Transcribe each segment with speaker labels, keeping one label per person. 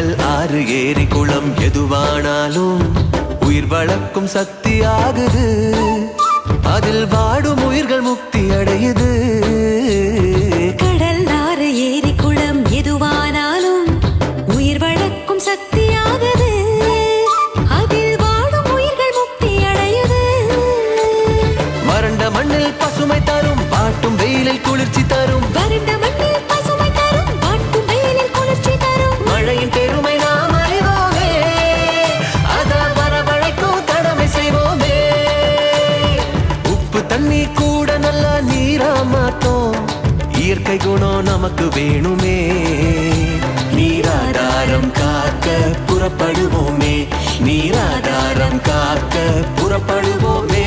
Speaker 1: கடல் ஆறு ஏரி குளம் எதுவானாலும் உயிர் வளர்க்கும் சக்தி ஆகுது. அதில் வாடும் உயிர்கள் முக்தி அடையுது. இயற்கை குணம் நமக்கு வேணுமே. நீராதாரம் காக்க புறப்படுவோமே. நீராதாரம் காக்க புறப்படுவோமே.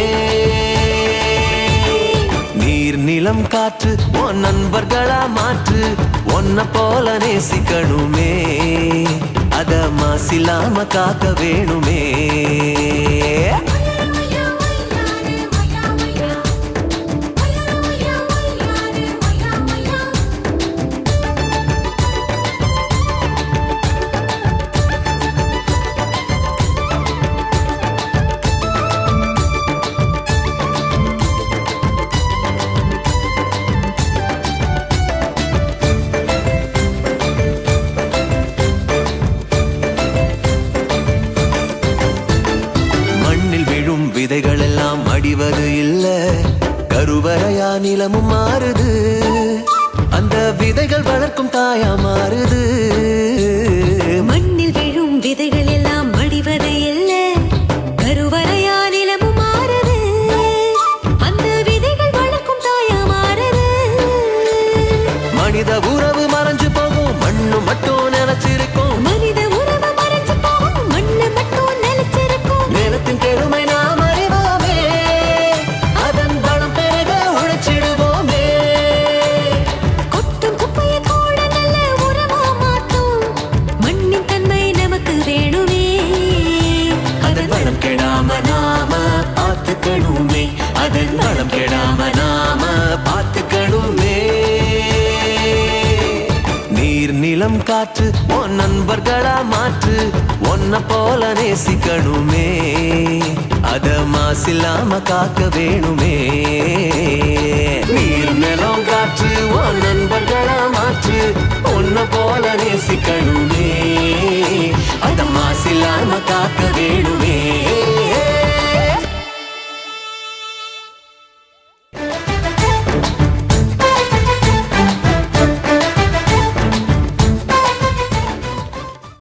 Speaker 1: நீர் நிலம் காற்று உன் நண்பர்களா மாற்று. உன்னை போல நேசிக்கணுமே. அத மாசில்லாம காக்க வேணுமே. விதைகள் எல்லாம் அடிவது இல்ல. கருவறையா நிலமும் மாறுது. அந்த விதைகள் வளர்க்கும் தாயா மாறுது.
Speaker 2: மண்ணில் விழும் விதைகள் எல்லாம் மடிவது இல்ல. கருவறையா நிலமும் மாறுது. அந்த விதைகள் வளர்க்கும் தாயா மாறுது.
Speaker 1: மனித உறவு மறைஞ்சு போகும். மண்ணு மட்டும் நினைச்சிருக்கும் காலம் கெடாம நாம பார்த்துக்கணுமே. நீர் நிலம் காற்று உன் நண்பர்களா மாற்று உன்னை போல நேசிக்கணுமே. அத மாசில்லாம காக்க வேணுமே. நீர் நிலம் காற்று உன் நண்பர்களா மாற்று உன்னை போல நேசிக்கணுமே. அத மாசில்லாம காக்க வேணும்.